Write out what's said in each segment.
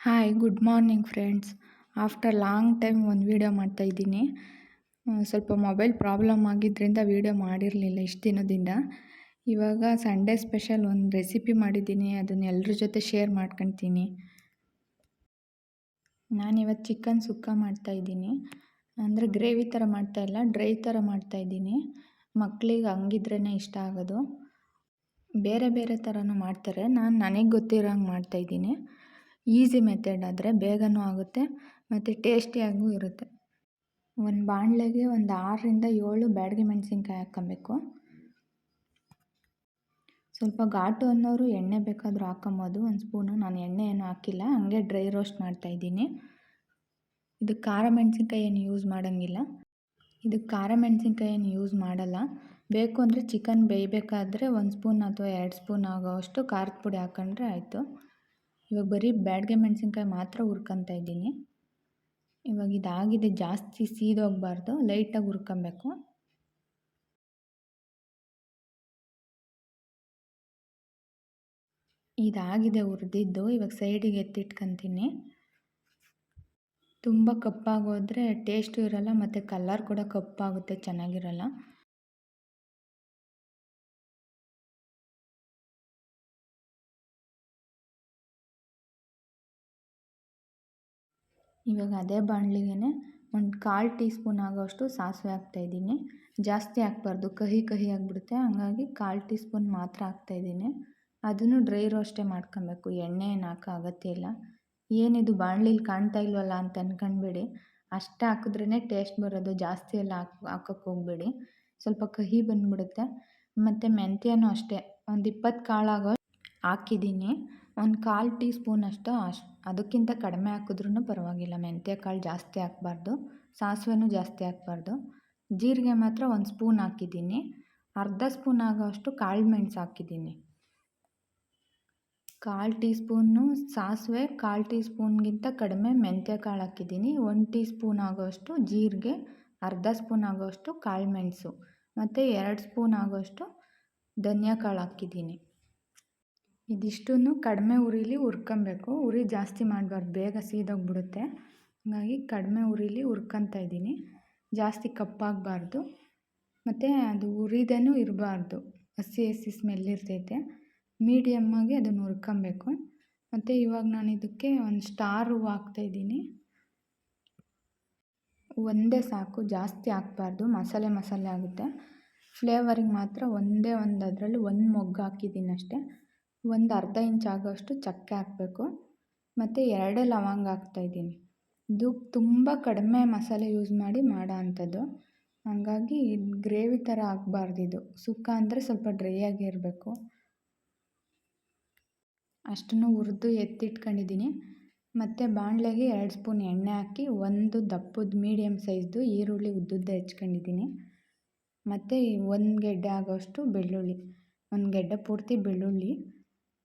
Hi good morning friends after long time ಒಂದು video ಮಾಡ್ತಾಯಿದ್ದೀನಿ ಸ್ವಲ್ಪ ಮೊಬೈಲ್ ಪ್ರಾಬ್ಲಮ್ ಆಗಿದ್ದರಿಂದ ವೀಡಿಯೋ ಮಾಡಿರಲಿಲ್ಲ ಇಷ್ಟು ದಿನದಿಂದ. ಇವಾಗ ಸಂಡೇ ಸ್ಪೆಷಲ್ ಒಂದು ರೆಸಿಪಿ ಮಾಡಿದ್ದೀನಿ. ಅದನ್ನು ಎಲ್ಲರ ಜೊತೆ ಶೇರ್ ಮಾಡ್ಕೊತೀನಿ. ನಾನಿವತ್ತು ಚಿಕನ್ ಸುಕ್ಕ ಮಾಡ್ತಾಯಿದ್ದೀನಿ ಅಂದರೆ ಗ್ರೇವಿ ಥರ ಮಾಡ್ತಾಯಿಲ್ಲ ಡ್ರೈ ಥರ ಮಾಡ್ತಾಯಿದ್ದೀನಿ ಮಕ್ಕಳಿಗೆ ಹಂಗಿದ್ರೇ ಇಷ್ಟ ಆಗೋದು. ಬೇರೆ ಬೇರೆ ಥರನೂ ಮಾಡ್ತಾರೆ. ನಾನು ನನಗೆ ಗೊತ್ತಿರೋ ಹಂಗೆ ಮಾಡ್ತಾಯಿದ್ದೀನಿ ಈಸಿ ಮೆಥಡ್ ಆದರೆ ಬೇಗನೂ ಆಗುತ್ತೆ ಮತ್ತು ಟೇಸ್ಟಿಯಾಗೂ ಇರುತ್ತೆ. ಒಂದು ಬಾಣಲೆಗೆ ಒಂದು ಆರರಿಂದ ಏಳು ಬ್ಯಾಡಗಿ ಮೆಣಸಿನ್ಕಾಯಿ ಹಾಕ್ಕೊಬೇಕು. ಸ್ವಲ್ಪ ಘಾಟು ಅನ್ನೋರು ಎಣ್ಣೆ ಬೇಕಾದರೂ ಹಾಕ್ಕೊಂಬೋದು. ಒಂದು ಸ್ಪೂನು, ನಾನು ಎಣ್ಣೆ ಏನು ಹಾಕಿಲ್ಲ, ಹಾಗೆ ಡ್ರೈ ರೋಸ್ಟ್ ಮಾಡ್ತಾಯಿದ್ದೀನಿ ಇದು ಖಾರ ಮೆಣಸಿನ್ಕಾಯಿ ಏನು ಯೂಸ್ ಮಾಡೋಂಗಿಲ್ಲ. ಇದಕ್ಕೆ ಖಾರ ಮೆಣಸಿನ್ಕಾಯಿ ಏನು ಯೂಸ್ ಮಾಡಲ್ಲ. ಬೇಕು ಅಂದರೆ ಚಿಕನ್ ಬೇಯಬೇಕಾದ್ರೆ ಒಂದು ಸ್ಪೂನ್ ಅಥವಾ ಎರಡು ಸ್ಪೂನ್ ಆಗೋವಷ್ಟು ಖಾರದ ಪುಡಿ ಹಾಕೊಂಡ್ರೆ ಆಯಿತು. ಇವಾಗ ಬರೀ ಬ್ಯಾಡ್ಗೆ ಮೆಣಸಿನ್ಕಾಯಿ ಮಾತ್ರ ಹುರ್ಕೊತಾ ಇದ್ದೀನಿ. ಇವಾಗ ಇದಾಗಿದೆ, ಜಾಸ್ತಿ ಸೀದೋಗಬಾರ್ದು ಲೈಟಾಗಿ ಹುರ್ಕೊಬೇಕು. ಇದಾಗಿದೆ ಹುರಿದಿದ್ದು, ಇವಾಗ ಸೈಡಿಗೆ ಎತ್ತಿಟ್ಕೊತೀನಿ. ತುಂಬ ಕಪ್ಪಾಗೋದ್ರೆ ಟೇಸ್ಟು ಇರಲ್ಲ, ಮತ್ತು ಕಲರ್ ಕೂಡ ಕಪ್ಪಾಗುತ್ತೆ, ಚೆನ್ನಾಗಿರಲ್ಲ. ಇವಾಗ ಅದೇ ಬಾಣಲೆಗೆ ಒಂದು ಕಾಲು ಟೀ ಸ್ಪೂನ್ ಆಗೋಷ್ಟು ಸಾಸಿವೆ ಹಾಕ್ತಾಯಿದ್ದೀನಿ ಜಾಸ್ತಿ ಹಾಕ್ಬಾರ್ದು, ಕಹಿ ಕಹಿ ಆಗಿಬಿಡುತ್ತೆ, ಹಂಗಾಗಿ ಕಾಲು ಟೀ ಸ್ಪೂನ್ ಮಾತ್ರ ಹಾಕ್ತಾಯಿದ್ದೀನಿ ಅದನ್ನು ಡ್ರೈ ರೋಸ್ಟೇ ಮಾಡ್ಕೊಬೇಕು ಎಣ್ಣೆ ಏನು ಹಾಕೋ ಅಗತ್ಯ ಇಲ್ಲ. ಏನಿದು ಬಾಣಲಿಲಿ ಕಾಣ್ತಾ ಇಲ್ವಲ್ಲ ಅಂತ ಅನ್ಕೊಂಡ್ಬೇಡಿ. ಅಷ್ಟು ಹಾಕಿದ್ರೇ ಟೇಸ್ಟ್ ಬರೋದು, ಜಾಸ್ತಿ ಎಲ್ಲ ಹಾಕಿ ಹಾಕೋಕ್ಕೆ ಹೋಗಬೇಡಿ. ಸ್ವಲ್ಪ ಕಹಿ ಬಂದುಬಿಡುತ್ತೆ. ಮತ್ತು ಮೆಂತ್ಯನೂ ಅಷ್ಟೇ, ಒಂದು ಇಪ್ಪತ್ತು ಕಾಳಾಗೋ ಹಾಕಿದ್ದೀನಿ. ಒಂದು ಕಾಲು ಟೀ ಸ್ಪೂನಷ್ಟು ಅಷ್ಟು ಅದಕ್ಕಿಂತ ಕಡಿಮೆ ಹಾಕಿದ್ರೂ ಪರವಾಗಿಲ್ಲ. ಮೆಂತ್ಯ ಕಾಳು ಜಾಸ್ತಿ ಹಾಕ್ಬಾರ್ದು. ಸಾಸಿವೆನೂ ಜಾಸ್ತಿ ಹಾಕ್ಬಾರ್ದು. ಜೀರಿಗೆ ಮಾತ್ರ ಒಂದು ಸ್ಪೂನ್ ಹಾಕಿದ್ದೀನಿ. ಅರ್ಧ ಸ್ಪೂನ್ ಆಗೋಷ್ಟು ಕಾಳು ಮೆಣಸು ಹಾಕಿದ್ದೀನಿ. ಕಾಲು ಟೀ ಸ್ಪೂನು ಸಾಸಿವೆ ಕಾಲು ಟೀ ಸ್ಪೂನ್ಗಿಂತ ಕಡಿಮೆ ಮೆಂತ್ಯ ಕಾಳು ಹಾಕಿದ್ದೀನಿ. ಒಂದು ಟೀ ಸ್ಪೂನ್ ಆಗೋಷ್ಟು ಜೀರಿಗೆ, ಅರ್ಧ ಸ್ಪೂನ್ ಆಗೋಷ್ಟು ಕಾಳು ಮೆಣಸು, ಮತ್ತು ಎರಡು ಸ್ಪೂನ್ ಆಗೋಷ್ಟು ಧನಿಯಾ ಕಾಳು ಹಾಕಿದ್ದೀನಿ. ಇದಿಷ್ಟನ್ನು ಕಡಿಮೆ ಉರಿಲಿ ಹುರ್ಕೊಬೇಕು. ಉರಿ ಜಾಸ್ತಿ ಮಾಡಬಾರ್ದು. ಬೇಗ ಸೀದೋಗ್ಬಿಡುತ್ತೆ. ಹಾಗಾಗಿ ಕಡಿಮೆ ಉರಿಲಿ ಹುರ್ಕೊತಾ ಇದ್ದೀನಿ. ಜಾಸ್ತಿ ಕಪ್ಪಾಗಬಾರ್ದು. ಮತ್ತು ಅದು ಉರಿದೇನೂ ಇರಬಾರ್ದು. ಹಸಿ ಹಸಿ ಸ್ಮೆಲ್ ಇರ್ತೈತೆ. ಮೀಡಿಯಮ್ಮಾಗಿ ಅದನ್ನು ಹುರ್ಕೊಬೇಕು. ಮತ್ತು ಇವಾಗ ನಾನು ಇದಕ್ಕೆ ಒಂದು ಸ್ಟಾರ್ ಹೂವು ಹಾಕ್ತಾಯಿದ್ದೀನಿ ಒಂದೇ ಸಾಕು. ಜಾಸ್ತಿ ಹಾಕ್ಬಾರ್ದು. ಮಸಾಲೆ ಮಸಾಲೆ ಆಗುತ್ತೆ. ಫ್ಲೇವರಿಗೆ ಮಾತ್ರ ಒಂದೇ ಒಂದು ಅದರಲ್ಲಿ ಒಂದು ಮೊಗ್ಗು ಹಾಕಿದ್ದೀನಿ ಅಷ್ಟೇ ಒಂದು ಅರ್ಧ ಇಂಚ್ ಆಗೋಷ್ಟು ಚಕ್ಕೆ ಹಾಕಬೇಕು. ಮತ್ತು ಎರಡೇ ಲವಂಗ ಹಾಕ್ತಾಯಿದ್ದೀನಿ ಇದು ತುಂಬ ಕಡಿಮೆ ಮಸಾಲೆ ಯೂಸ್ ಮಾಡಿ ಮಾಡೋ ಅಂಥದ್ದು. ಹಾಗಾಗಿ ಗ್ರೇವಿ ಥರ ಇದು. ಸುಕ್ಕ ಅಂದರೆ ಸ್ವಲ್ಪ ಡ್ರೈ ಆಗಿ ಇರಬೇಕು. ಅಷ್ಟನ್ನು ಹುರಿದು ಎತ್ತಿಟ್ಕೊಂಡಿದ್ದೀನಿ. ಮತ್ತು ಬಾಣಲೆಗೆ ಎರಡು ಸ್ಪೂನ್ ಎಣ್ಣೆ ಹಾಕಿ ಒಂದು ದಪ್ಪದ ಮೀಡಿಯಮ್ ಸೈಜ್ದು ಈರುಳ್ಳಿ ಉದ್ದುದ್ದ ಹೆಚ್ಕೊಂಡಿದ್ದೀನಿ. ಮತ್ತು ಒಂದು ಗೆಡ್ಡೆ ಆಗೋಷ್ಟು ಬೆಳ್ಳುಳ್ಳಿ. ಒಂದು ಗೆಡ್ಡೆ ಪೂರ್ತಿ ಬೆಳ್ಳುಳ್ಳಿ.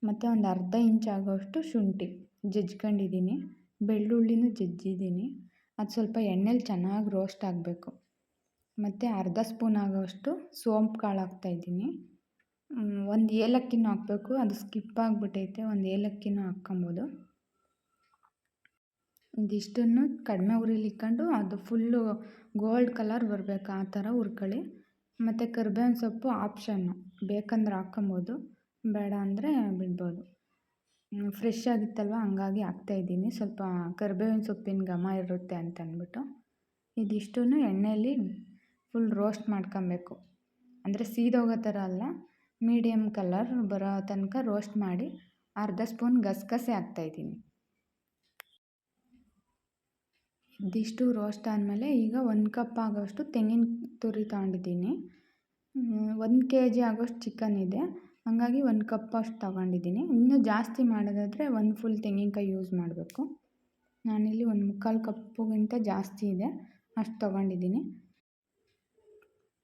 ಮತ್ತು ಒಂದು ಅರ್ಧ ಇಂಚ್ ಆಗೋವಷ್ಟು ಶುಂಠಿ ಜಜ್ಕೊಂಡಿದ್ದೀನಿ. ಬೆಳ್ಳುಳ್ಳಿನೂ ಜಜ್ಜಿದ್ದೀನಿ. ಅದು ಸ್ವಲ್ಪ ಎಣ್ಣೆಲಿ ಚೆನ್ನಾಗಿ ರೋಸ್ಟ್ ಆಗಬೇಕು. ಮತ್ತು ಅರ್ಧ ಸ್ಪೂನ್ ಆಗೋವಷ್ಟು ಸೋಂಪು ಕಾಳು ಹಾಕ್ತಾಯಿದ್ದೀನಿ ಒಂದು ಏಲಕ್ಕಿನೂ ಹಾಕಬೇಕು. ಅದು ಸ್ಕಿಪ್ ಆಗಿಬಿಟ್ಟೈತೆ ಒಂದು ಏಲಕ್ಕಿನೂ ಹಾಕ್ಕೊಬೋದು. ಇದಿಷ್ಟನ್ನು ಕಡಿಮೆ ಉರಿಲಿ ಇಕ್ಕೊಂಡು ಅದು ಫುಲ್ಲು ಗೋಲ್ಡ್ ಕಲರ್ ಬರಬೇಕು ಆ ಥರ ಹುರ್ಕೊಳ್ಳಿ. ಮತ್ತು ಕರ್ಬೇವಿನ ಸೊಪ್ಪು ಆಪ್ಷನ್ನು ಬೇಕಂದ್ರೆ ಹಾಕ್ಕೊಬೋದು. ಬೇಡ ಅಂದರೆ ಬಿಡ್ಬೋದು. ಫ್ರೆಶ್ ಆಗಿತ್ತಲ್ವ? ಹಂಗಾಗಿ ಹಾಕ್ತಾಯಿದ್ದೀನಿ ಸ್ವಲ್ಪ ಕರ್ಬೇವಿನ ಸೊಪ್ಪಿನ ಘಮ ಇರುತ್ತೆ ಅಂತ ಅಂದ್ಬಿಟ್ಟು. ಇದಿಷ್ಟನ್ನು ಎಣ್ಣೆಯಲ್ಲಿ ಫುಲ್ ರೋಸ್ಟ್ ಮಾಡ್ಕೊಬೇಕು. ಅಂದರೆ ಸೀದೋಗೋ ಥರ ಅಲ್ಲ ಮೀಡಿಯಮ್ ಕಲರ್ ಬರೋ ತನಕ ರೋಸ್ಟ್ ಮಾಡಿ ಅರ್ಧ ಸ್ಪೂನ್ ಗಸಗಸೆ ಹಾಕ್ತಾಯಿದ್ದೀನಿ ಇದಿಷ್ಟು ರೋಸ್ಟ್ ಆದಮೇಲೆ ಈಗ ಒಂದು ಕಪ್ ಆಗೋಷ್ಟು ತೆಂಗಿನ ತುರಿ ತಗೊಂಡಿದ್ದೀನಿ. ಒಂದು ಕೆ ಜಿ ಆಗೋಷ್ಟು ಚಿಕನ್ ಇದೆ. ಹಾಗಾಗಿ ಒಂದು ಕಪ್ ಅಷ್ಟು ತಗೊಂಡಿದ್ದೀನಿ. ಇನ್ನೂ ಜಾಸ್ತಿ ಮಾಡೋದಾದರೆ ಒಂದು ಫುಲ್ ತೆಂಗಿನಕಾಯಿ ಯೂಸ್ ಮಾಡಬೇಕು. ನಾನಿಲ್ಲಿ ಒಂದು ಮುಕ್ಕಾಲು ಕಪ್ಪುಗಿಂತ ಜಾಸ್ತಿ ಇದೆ. ಅಷ್ಟು ತೊಗೊಂಡಿದ್ದೀನಿ.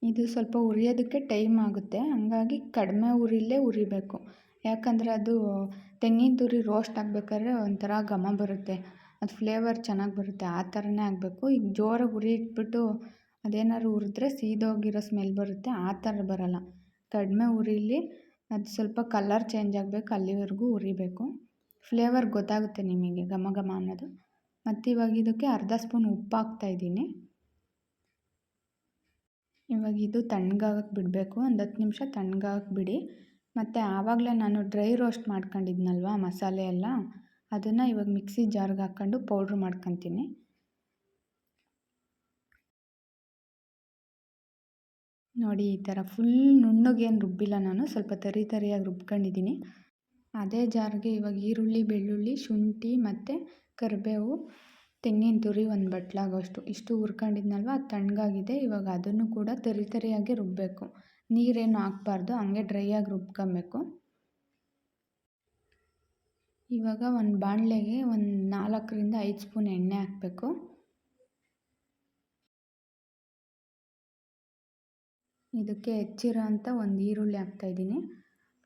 ಇದು ಸ್ವಲ್ಪ ಉರಿಯೋದಕ್ಕೆ ಟೈಮ್ ಆಗುತ್ತೆ. ಹಾಗಾಗಿ ಕಡಿಮೆ ಉರಿಲೇ ಉರಿಬೇಕು. ಯಾಕಂದರೆ ಅದು ತೆಂಗಿನ ತುರಿ ರೋಸ್ಟ್ ಆಗಬೇಕಾದ್ರೆ ಒಂಥರ ಘಮ ಬರುತ್ತೆ. ಅದು ಫ್ಲೇವರ್ ಚೆನ್ನಾಗಿ ಬರುತ್ತೆ. ಆ ಥರನೇ ಆಗಬೇಕು. ಈಗ ಜೋರಾಗಿ ಉರಿ ಇಟ್ಬಿಟ್ಟು ಅದೇನಾದ್ರು ಉರಿದ್ರೆ ಸೀದೋಗಿರೋ ಸ್ಮೆಲ್ ಬರುತ್ತೆ. ಆ ಥರ ಬರೋಲ್ಲ. ಕಡಿಮೆ ಉರಿಲಿ ಅದು ಸ್ವಲ್ಪ ಕಲರ್ ಚೇಂಜ್ ಆಗಬೇಕು, ಅಲ್ಲಿವರೆಗೂ ಉರಿಬೇಕು. ಫ್ಲೇವರ್ ಗೊತ್ತಾಗುತ್ತೆ ನಿಮಗೆ ಘಮ ಘಮ ಅನ್ನೋದು. ಮತ್ತು ಇವಾಗ ಇದಕ್ಕೆ ಅರ್ಧ ಸ್ಪೂನ್ ಉಪ್ಪು ಹಾಕ್ತಾಯಿದ್ದೀನಿ ಇವಾಗ ಇದು ತಣ್ಣಗಾಗಕ್ಕೆ ಬಿಡಬೇಕು. ಒಂದು ಹತ್ತು ನಿಮಿಷ ತಣ್ಣಗಾಗಕ್ಕೆ ಬಿಡಿ. ಮತ್ತು ಆವಾಗಲೇ ನಾನು ಡ್ರೈ ರೋಸ್ಟ್ ಮಾಡ್ಕೊಂಡಿದ್ನಲ್ವ ಮಸಾಲೆ ಎಲ್ಲ, ಅದನ್ನು ಇವಾಗ ಮಿಕ್ಸಿ ಜಾರ್ಗೆ ಹಾಕ್ಕೊಂಡು ಪೌಡ್ರ್ ಮಾಡ್ಕೊತೀನಿ. ನೋಡಿ, ಈ ಥರ ಫುಲ್ ನುಣ್ಣಗೇನು ರುಬ್ಬಿಲ್ಲ ನಾನು. ಸ್ವಲ್ಪ ತರಿ ತರಿಯಾಗಿ ರುಬ್ಕೊಂಡಿದ್ದೀನಿ. ಅದೇ ಜಾರ್ಗೆ ಇವಾಗ ಈರುಳ್ಳಿ, ಬೆಳ್ಳುಳ್ಳಿ, ಶುಂಠಿ ಮತ್ತು ಕರಿಬೇವು, ತೆಂಗಿನ ತುರಿ ಒಂದು ಬಟ್ಲಾಗೋಷ್ಟು. ಇಷ್ಟು ಹುರ್ಕೊಂಡಿದ್ನಲ್ವ, ಅದು ತಣ್ಣಗಾಗಿದೆ. ಇವಾಗ ಅದನ್ನು ಕೂಡ ತರಿ ತರಿಯಾಗಿ ರುಬ್ಬಬೇಕು ನೀರೇನು ಹಾಕ್ಬಾರ್ದು, ಹಂಗೆ ಡ್ರೈಯಾಗಿ ರುಬ್ಕೊಬೇಕು. ಇವಾಗ ಒಂದು ಬಾಣಲೆಗೆ ಒಂದು ನಾಲ್ಕರಿಂದ ಐದು ಸ್ಪೂನ್ ಎಣ್ಣೆ ಹಾಕಬೇಕು. ಇದಕ್ಕೆ ಹೆಚ್ಚಿರೋ ಅಂಥ ಒಂದು ಈರುಳ್ಳಿ ಹಾಕ್ತಾಯಿದ್ದೀನಿ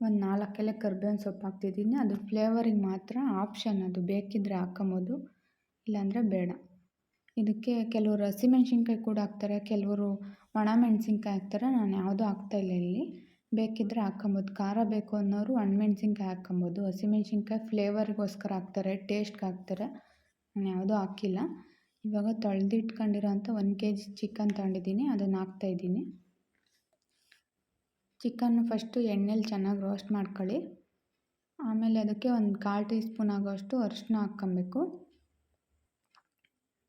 ಒಂದು ನಾಲ್ಕು ಎಲೆ ಕರ್ಬೇವಿನ ಸೊಪ್ಪು ಹಾಕ್ತಿದ್ದೀನಿ ಅದು ಫ್ಲೇವರಿಗೆ ಮಾತ್ರ ಆಪ್ಷನ್ ಅದು. ಬೇಕಿದ್ದರೆ ಹಾಕ್ಕೊಬೋದು ಇಲ್ಲಾಂದರೆ ಬೇಡ. ಇದಕ್ಕೆ ಕೆಲವರು ಹಸಿಮೆಣ್ಸಿನ್ಕಾಯಿ ಕೂಡ ಹಾಕ್ತಾರೆ, ಕೆಲವರು ಒಣಮೆಣ್ಸಿನ್ಕಾಯಿ ಹಾಕ್ತಾರೆ. ನಾನು ಯಾವುದೂ ಹಾಕ್ತಾಯಿಲ್ಲ ಇಲ್ಲಿ ಬೇಕಿದ್ದರೆ ಹಾಕ್ಕೊಬೋದು ಖಾರ ಬೇಕು ಅನ್ನೋರು ಒಣಮೆಣ್ಸಿನ್ಕಾಯಿ ಹಾಕ್ಕೊಬೋದು ಹಸಿಮೆಣ್ಸಿನ್ಕಾಯಿ ಫ್ಲೇವರಿಗೋಸ್ಕರ ಹಾಕ್ತಾರೆ ಟೇಸ್ಟ್ಗೆ ಹಾಕ್ತಾರೆ. ನಾನು ಯಾವುದೂ ಹಾಕಿಲ್ಲ. ಇವಾಗ ತೊಳೆದಿಟ್ಕೊಂಡಿರೋ ಅಂಥ ಒಂದು ಕೆ ಜಿ ಚಿಕನ್ ತಗೊಂಡಿದ್ದೀನಿ. ಅದನ್ನು ಹಾಕ್ತಾಯಿದ್ದೀನಿ ಚಿಕನ್ನು ಫಸ್ಟು ಎಣ್ಣೆಲಿ ಚೆನ್ನಾಗಿ ರೋಸ್ಟ್ ಮಾಡ್ಕೊಳ್ಳಿ. ಆಮೇಲೆ ಅದಕ್ಕೆ ಒಂದು ಕಾಲು ಟೀ ಸ್ಪೂನ್ ಆಗೋಷ್ಟು ಅರಿಶಿನ ಹಾಕ್ಕೊಬೇಕು.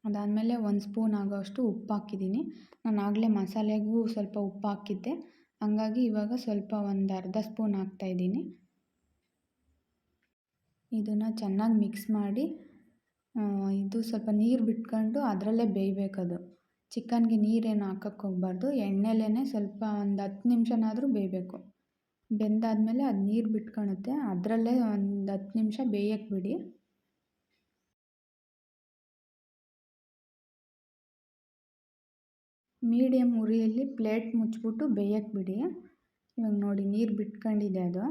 ಅದಾದಮೇಲೆ ಒಂದು ಸ್ಪೂನ್ ಆಗೋಷ್ಟು ಉಪ್ಪು ಹಾಕಿದ್ದೀನಿ. ನಾನು ಆಗಲೇ ಮಸಾಲೆಗೂ ಸ್ವಲ್ಪ ಉಪ್ಪು ಹಾಕಿದ್ದೆ. ಹಂಗಾಗಿ ಇವಾಗ ಸ್ವಲ್ಪ ಒಂದು ಅರ್ಧ ಸ್ಪೂನ್ ಹಾಕ್ತಾಯಿದ್ದೀನಿ ಇದನ್ನು ಚೆನ್ನಾಗಿ ಮಿಕ್ಸ್ ಮಾಡಿ ಇದು ಸ್ವಲ್ಪ ನೀರು ಬಿಟ್ಕೊಂಡು ಅದರಲ್ಲೇ ಬೇಯಬೇಕದು. ಚಿಕನ್ಗೆ ನೀರೇನು ಹಾಕಕ್ಕೆ ಹೋಗ್ಬಾರ್ದು. ಎಣ್ಣೆಲೇ ಸ್ವಲ್ಪ ಒಂದು ಹತ್ತು ನಿಮಿಷನಾದರೂ ಬೇಯಬೇಕು. ಬೆಂದಾದಮೇಲೆ ಅದು ನೀರು ಬಿಟ್ಕೊಳುತ್ತೆ. ಅದರಲ್ಲೇ ಒಂದು ಹತ್ತು ನಿಮಿಷ ಬೇಯಕ್ಕೆ ಬಿಡಿ. ಮೀಡಿಯಮ್ ಉರಿಯಲ್ಲಿ ಪ್ಲೇಟ್ ಮುಚ್ಚಿಬಿಟ್ಟು ಬೇಯಕ್ಕೆ ಬಿಡಿ. ಇವಾಗ ನೋಡಿ, ನೀರು ಬಿಟ್ಕೊಂಡಿದೆ ಅದು.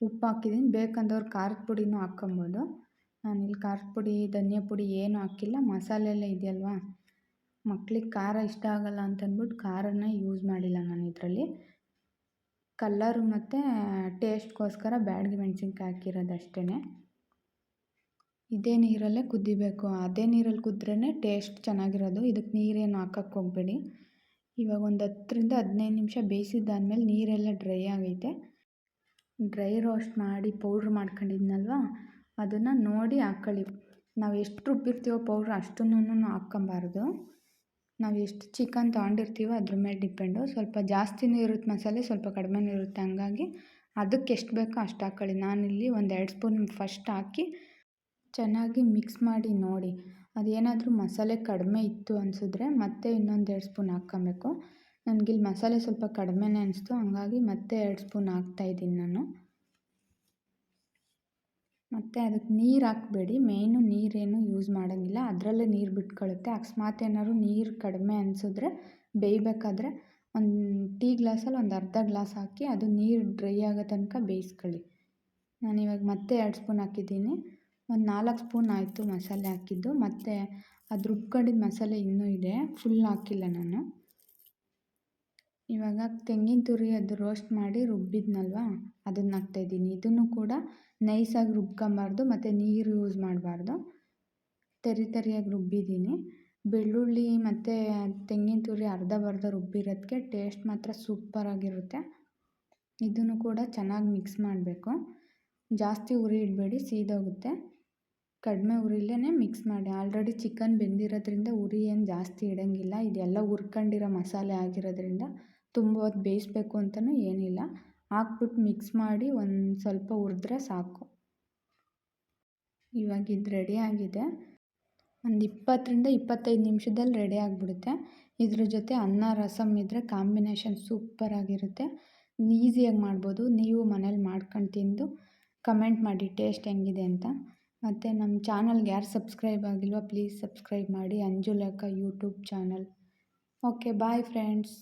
ಉಪ್ಪು ಹಾಕಿದ್ದೀನಿ. ಬೇಕಂದವ್ರು ಖಾರದ ಪುಡಿನೂ ಹಾಕ್ಕೊಬೋದು. ನಾನಿಲ್ಲಿ ಖಾರದ ಪುಡಿ, ಧನಿಯಾ ಪುಡಿ ಏನೂ ಹಾಕಿಲ್ಲ. ಮಸಾಲೆ ಇದೆಯಲ್ವಾ? ಮಕ್ಳಿಗೆ ಖಾರ ಇಷ್ಟ ಆಗಲ್ಲ ಅಂತಂದ್ಬಿಟ್ಟು ಖಾರನ ಯೂಸ್ ಮಾಡಿಲ್ಲ ನಾನು ಇದರಲ್ಲಿ. ಕಲ್ಲರು ಮತ್ತು ಟೇಸ್ಟ್ಗೋಸ್ಕರ ಬ್ಯಾಡಗಿ ಮೆಣಸಿನ್ಕಾಯಿ ಹಾಕಿರೋದು ಅಷ್ಟೇ ಇದೇ ನೀರಲ್ಲೇ ಕುದಿಬೇಕು. ಅದೇ ನೀರಲ್ಲಿ ಕುದ್ರೇ ಟೇಸ್ಟ್ ಚೆನ್ನಾಗಿರೋದು. ಇದಕ್ಕೆ ನೀರೇನು ಹಾಕಕ್ಕೆ ಹೋಗಬೇಡಿ. ಇವಾಗ ಒಂದು ಹತ್ತರಿಂದ ಹದಿನೈದು ನಿಮಿಷ ಬೇಯಿಸಿದ್ದಾದ್ಮೇಲೆ ನೀರೆಲ್ಲ ಡ್ರೈ ಆಗೈತೆ. ಡ್ರೈ ರೋಸ್ಟ್ ಮಾಡಿ ಪೌಡ್ರ್ ಮಾಡ್ಕೊಂಡಿದ್ನಲ್ವ? ಅದನ್ನು ನೋಡಿ ಹಾಕ್ಕೊಳ್ಳಿ ನಾವು ಎಷ್ಟು ರುಬ್ಬಿರ್ತೀವೋ ಪೌಡ್ರ್ ಅಷ್ಟನ್ನೂ ಹಾಕ್ಕೊಬಾರ್ದು. ನಾವು ಎಷ್ಟು ಚಿಕನ್ ತೊಗೊಂಡಿರ್ತೀವೋ ಅದ್ರ ಮೇಲೆ ಡಿಪೆಂಡು ಸ್ವಲ್ಪ ಜಾಸ್ತಿನೂ ಇರುತ್ತೆ ಮಸಾಲೆ, ಸ್ವಲ್ಪ ಕಡಿಮೆನೂ ಇರುತ್ತೆ ಹಂಗಾಗಿ ಅದಕ್ಕೆ ಎಷ್ಟು ಬೇಕೋ ಅಷ್ಟು ಹಾಕ್ಕೊಳ್ಳಿ ನಾನಿಲ್ಲಿ ಒಂದು ಎರಡು ಸ್ಪೂನ್ ಫಸ್ಟ್ ಹಾಕಿ ಚೆನ್ನಾಗಿ ಮಿಕ್ಸ್ ಮಾಡಿ ನೋಡಿ. ಅದೇನಾದರೂ ಮಸಾಲೆ ಕಡಿಮೆ ಇತ್ತು ಅನಿಸಿದ್ರೆ ಮತ್ತೆ ಇನ್ನೊಂದು ಎರಡು ಸ್ಪೂನ್ ಹಾಕ್ಕೊಬೇಕು. ನನಗಿಲ್ಲಿ ಮಸಾಲೆ ಸ್ವಲ್ಪ ಕಡಿಮೆನೇ ಅನಿಸ್ತು. ಹಂಗಾಗಿ ಮತ್ತೆ ಎರಡು ಸ್ಪೂನ್ ಹಾಕ್ತಾಯಿದ್ದೀನಿ ನಾನು. ಮತ್ತು ಅದಕ್ಕೆ ನೀರು ಹಾಕಬೇಡಿ. ಮೇಯ್ನು ನೀರೇನು ಯೂಸ್ ಮಾಡೋಂಗಿಲ್ಲ. ಅದರಲ್ಲೇ ನೀರು ಬಿಟ್ಕೊಳ್ಳುತ್ತೆ ಅಕಸ್ಮಾತ್ ಏನಾದ್ರು ನೀರು ಕಡಿಮೆ ಅನಿಸಿದ್ರೆ ಬೇಯಬೇಕಾದ್ರೆ ಒಂದು ಟೀ ಗ್ಲಾಸಲ್ಲಿ ಒಂದು ಅರ್ಧ ಗ್ಲಾಸ್ ಹಾಕಿ ಅದು ನೀರು ಡ್ರೈ ಆಗೋ ತನಕ ಬೇಯಿಸ್ಕೊಳ್ಳಿ. ನಾನಿವಾಗ ಮತ್ತೆ ಎರಡು ಸ್ಪೂನ್ ಹಾಕಿದ್ದೀನಿ. ಒಂದು ನಾಲ್ಕು ಸ್ಪೂನ್ ಆಯಿತು ಮಸಾಲೆ ಹಾಕಿದ್ದು. ಮತ್ತು ಅದು ರುಬ್ಕೊಂಡಿದ್ದ ಮಸಾಲೆ ಇನ್ನೂ ಇದೆ. ಫುಲ್ ಹಾಕಿಲ್ಲ ನಾನು. ಇವಾಗ ತೆಂಗಿನ ತುರಿ ಅದು ರೋಸ್ಟ್ ಮಾಡಿ ರುಬ್ಬಿದ್ನಲ್ವ? ಹಾಕ್ತಾ ಹಾಕ್ತಾಯಿದ್ದೀನಿ ಇದನ್ನು ಕೂಡ ನೈಸಾಗಿ ರುಬ್ಕೊಬಾರ್ದು, ಮತ್ತು ನೀರು ಯೂಸ್ ಮಾಡಬಾರ್ದು. ತರಿ ತರಿಯಾಗಿ ರುಬ್ಬಿದ್ದೀನಿ. ಬೆಳ್ಳುಳ್ಳಿ ಮತ್ತು ತೆಂಗಿನ ತುರಿ ಅರ್ಧ ಬರ್ಧ ರುಬ್ಬಿರೋದಕ್ಕೆ ಟೇಸ್ಟ್ ಮಾತ್ರ ಸೂಪರಾಗಿರುತ್ತೆ ಇದನ್ನು ಕೂಡ ಚೆನ್ನಾಗಿ ಮಿಕ್ಸ್ ಮಾಡಬೇಕು. ಜಾಸ್ತಿ ಉರಿ ಇಡಬೇಡಿ, ಸೀದೋಗುತ್ತೆ. ಕಡಿಮೆ ಉರಿಲೇ ಮಿಕ್ಸ್ ಮಾಡಿ. ಆಲ್ರೆಡಿ ಚಿಕನ್ ಬೆಂದಿರೋದ್ರಿಂದ ಉರಿ ಏನು ಜಾಸ್ತಿ ಇಡೋಂಗಿಲ್ಲ. ಇದೆಲ್ಲ ಹುರ್ಕೊಂಡಿರೋ ಮಸಾಲೆ ಆಗಿರೋದ್ರಿಂದ ತುಂಬ ಹೊತ್ತು ಬೇಯಿಸ್ಬೇಕು ಅಂತಲೂ ಏನಿಲ್ಲ. ಹಾಕ್ಬಿಟ್ಟು ಮಿಕ್ಸ್ ಮಾಡಿ ಒಂದು ಸ್ವಲ್ಪ ಹುರಿದ್ರೆ ಸಾಕು. ಇವಾಗ ಇದು ರೆಡಿ ಆಗಿದೆ. ಒಂದು ಇಪ್ಪತ್ತರಿಂದ ಇಪ್ಪತ್ತೈದು ನಿಮಿಷದಲ್ಲಿ ರೆಡಿ ಆಗಿಬಿಡುತ್ತೆ. ಇದ್ರ ಜೊತೆ ಅನ್ನ, ರಸಮ್ ಇದ್ದರೆ ಕಾಂಬಿನೇಷನ್ ಸೂಪರಾಗಿರುತ್ತೆ ಈಸಿಯಾಗಿ ಮಾಡ್ಬೋದು. ನೀವು ಮನೇಲಿ ಮಾಡ್ಕೊಂಡು ತಿಂದು ಕಮೆಂಟ್ ಮಾಡಿ ಟೇಸ್ಟ್ ಹೆಂಗಿದೆ ಅಂತ. ಮತ್ತು ನಮ್ಮ ಚಾನಲ್ಗೆ ಯಾರು ಸಬ್ಸ್ಕ್ರೈಬ್ ಆಗಿಲ್ವೋ ಪ್ಲೀಸ್ ಸಬ್ಸ್ಕ್ರೈಬ್ ಮಾಡಿ. Anjulekha YouTube channel okay bye friends